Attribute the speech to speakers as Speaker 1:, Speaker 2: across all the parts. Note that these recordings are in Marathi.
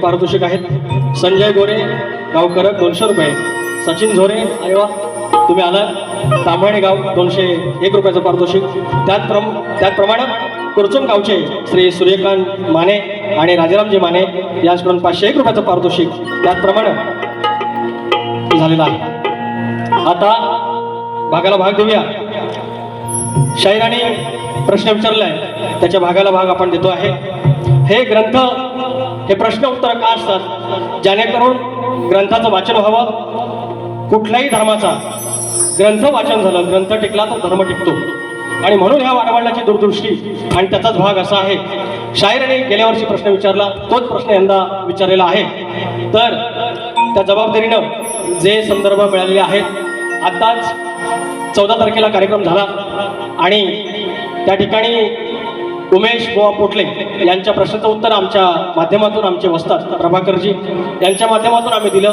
Speaker 1: पारितोषिक आहेत. संजय गोरे गावकरक दोनशे रुपये. सचिन झोरे अरे वा तुम्ही आलात. तांबणे गाव दोनशे एक रुपयाचं पारितोषिक. त्याचप्रम त्याचप्रमाणे कुरचुम गावचे श्री सूर्यकांत माने आणि राजारामजी माने याचकडून पाचशे एक रुपयाचं पारितोषिक. त्याचप्रमाणे झालेलं आहे. आता भागाला भाग देऊया शाहिराने प्रश्न विचारलाय. त्याच्या भागाला भाग आपण देतो आहे. हे ग्रंथ हे प्रश्न उत्तर का असतात जेणेकरून ग्रंथाचं वाचन व्हावं. कुठल्याही धर्माचा ग्रंथ वाचन झालं ग्रंथ टिकला तर धर्म टिकतो. आणि म्हणून ह्या वाडवडिलाची दूरदृष्टी आणि त्याचाच भाग असा आहे. शायराने गेल्या वर्षी प्रश्न विचारला तोच प्रश्न यंदा विचारलेला आहे. तर त्या जबाबदारीनं जे संदर्भ मिळालेले आहेत आत्ताच चौदा तारखेला कार्यक्रम झाला. आणि त्या ठिकाणी उमेश गोवा पोटले यांच्या प्रश्नाचं उत्तर आमच्या माध्यमातून आमचे वस्तात प्रभाकरजी यांच्या माध्यमातून आम्ही दिलं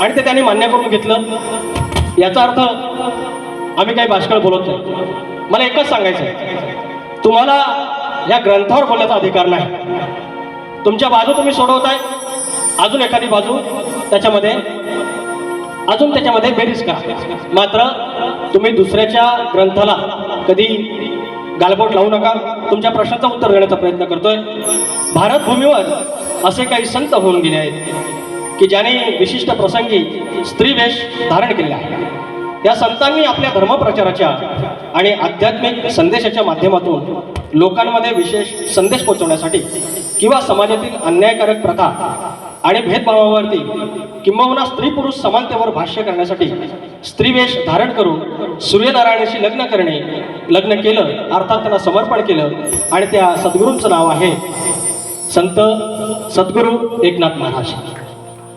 Speaker 1: आणि ते त्यांनी मान्य करून घेतलं. याचा अर्थ आम्ही काही भाषण बोलत नाही. मला एकच सांगायचं आहे तुम्हाला या ग्रंथावर बोलण्याचा अधिकार नाही. तुमच्या बाजू तुम्ही सोडवताय. अजून एखादी बाजू त्याच्यामध्ये अजून त्याच्यामध्ये बेरीज करा. मात्र तुम्ही दुसऱ्याच्या ग्रंथाला कधी गालबोट लावू नका. तुमच्या प्रश्नाचं उत्तर देण्याचा प्रयत्न करतोय. भारत भूमीवर असे काही संत होऊन गेले आहेत की ज्याने विशिष्ट प्रसंगी स्त्री वेश धारण केलेला आहे. या संतांनी आपल्या धर्मप्रचाराच्या आणि आध्यात्मिक संदेशाच्या माध्यमातून लोकांमध्ये विशेष संदेश पोहोचवण्यासाठी किंवा समाजातील अन्यायकारक प्रथा आणि भेदभावावरती किंबहुना स्त्री पुरुष समानतेवर भाष्य करण्यासाठी स्त्रीवेश धारण करून सूर्यनारायणाशी लग्न करणे लग्न केलं अर्थात त्यांना समर्पण केलं आणि त्या सद्गुरूंचं नाव आहे संत सद्गुरू एकनाथ महाराज.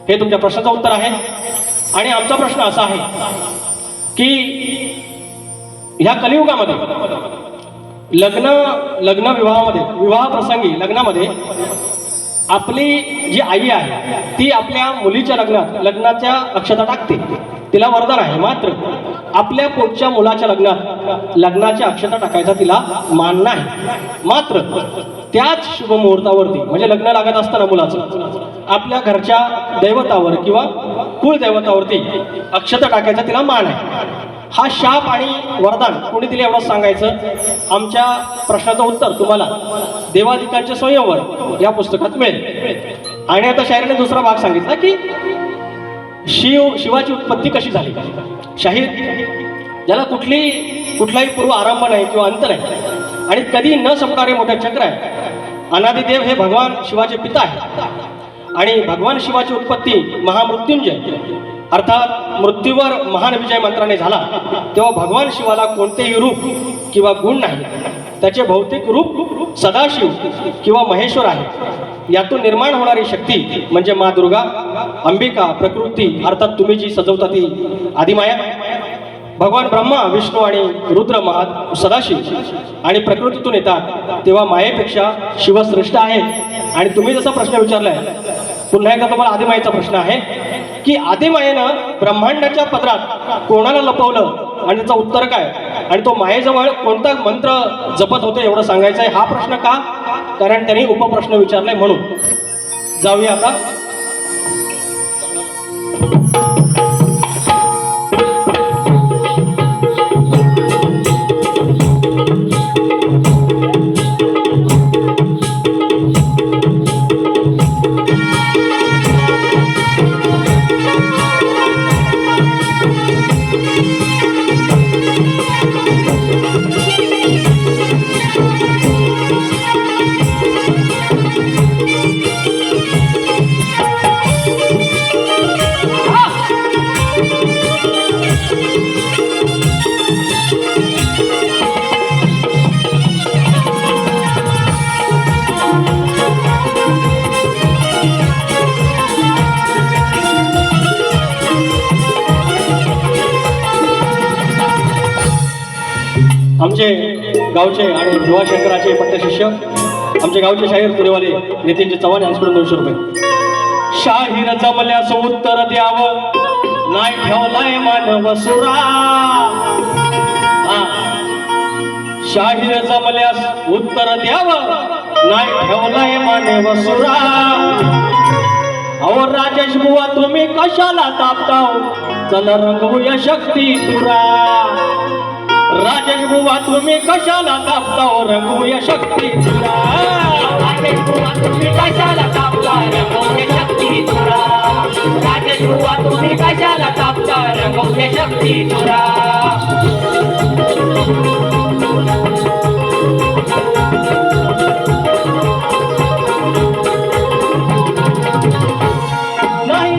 Speaker 1: हे तुमच्या प्रश्नाचं उत्तर आहे. आणि आमचा प्रश्न असा आहे की ह्या कलियुगामध्ये लग्न लग्न विवाहामध्ये विवाह प्रसंगी लग्नामध्ये आपली जी आई आहे ती आपल्या मुलीच्या लग्नात लग्नाच्या अक्षता टाकते. तिला वरदान आहे मात्र आपल्या पोटच्या मुलाच्या लग्नात लग्नाच्या अक्षता टाकायचा तिला मान नाही. मात्र त्याच शुभ मुहूर्तावरती म्हणजे लग्न लागत असताना मुलाचं आपल्या घरच्या दैवतावर किंवा कुलदैवतावरती अक्षता टाकायचा तिला मान आहे. हा शाप आणि वरदान कोणी दिले एवढंच सांगायचं? आमच्या प्रश्नाचं उत्तर तुम्हाला देवाधिकांचे स्वयंवर या पुस्तकात मिळेल. आणि आता शायरीने दुसरा भाग सांगितला की शिव शिवाची उत्पत्ती कशी झाली? शाहीर ज्याला कुठली कुठलाही पूर्व आरंभ नाही किंवा अंत नाही आणि कधी न संपणारे मोठे चक्र आहे अनादिदेव हे भगवान शिवाचे पिता आहेत. आणि भगवान शिवाची उत्पत्ती महामृत्युंजय अर्थात मृत्यूवर महान विजय मंत्राने झाला तेव्हा भगवान शिवाला कोणतेही रूप किंवा गुण नाही. त्याचे भौतिक रूप सदाशिव किंवा महेश्वर आहे. यातून निर्माण होणारी शक्ती म्हणजे मा दुर्गा अंबिका प्रकृती अर्थात तुम्ही जी सजवता ती आदिमाया. भगवान ब्रह्मा विष्णू आणि रुद्र महा सदाशिव आणि प्रकृतीतून येतात तेव्हा मायेपेक्षा शिव श्रेष्ठ आहे. आणि तुम्ही जसा प्रश्न विचारलाय पुन्हा एकदा तुम्हाला आदिमायेचा प्रश्न आहे. की आदिमायेनं ब्रह्मांडाच्या पत्रात कोणाला लपवलं आणि त्याचं उत्तर काय? आणि तो मायेजवळ कोणता मंत्र जपत होते एवढं सांगायचं आहे? हा प्रश्न का? कारण त्यांनी उपप्रश्न विचारलाय म्हणून. जाऊया आता. आमचे गावचे आणि भुवाशंकराचे पट्टशिष्य आमचे गावचे शाहीर पुरेवाले नितीनजी चव्हाण यांच्याकडून दोनशे रुपये. शाहीर जमल्यास उत्तर द्यावं. नाही ठेवलाय मानव सुरा. हा. शाहीर जमल्यास उत्तर द्यावं. नाही ठेवलाय मानव सुरा. अहो राजेश बुवा तुम्ही कशाला तापताव? चला रंगवूया शक्ती तुरा. राजेश बुवा तुम्ही कशाला तापताव हो रंगवूया शक्ती तुरा
Speaker 2: राजेश तुम्ही कशाला कापता हो रंगवणे शक्ती तुरा तुम्ही कशाला कापता हो रंगवणे शक्ती तुरा
Speaker 1: नाही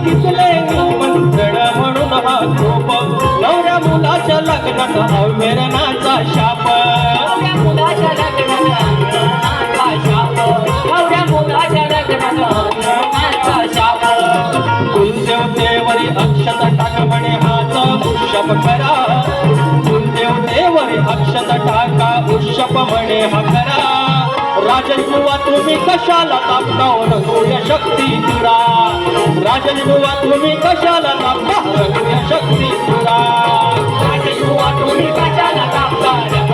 Speaker 1: म्हणे मकरा राजनुवा तुम्ही कशाला तापतावर सूर्य शक्ती तुरा राजनुवा तुम्ही कशाला तापता सूर्य शक्ती तुरा राजनुवा तुम्ही कशाला तापता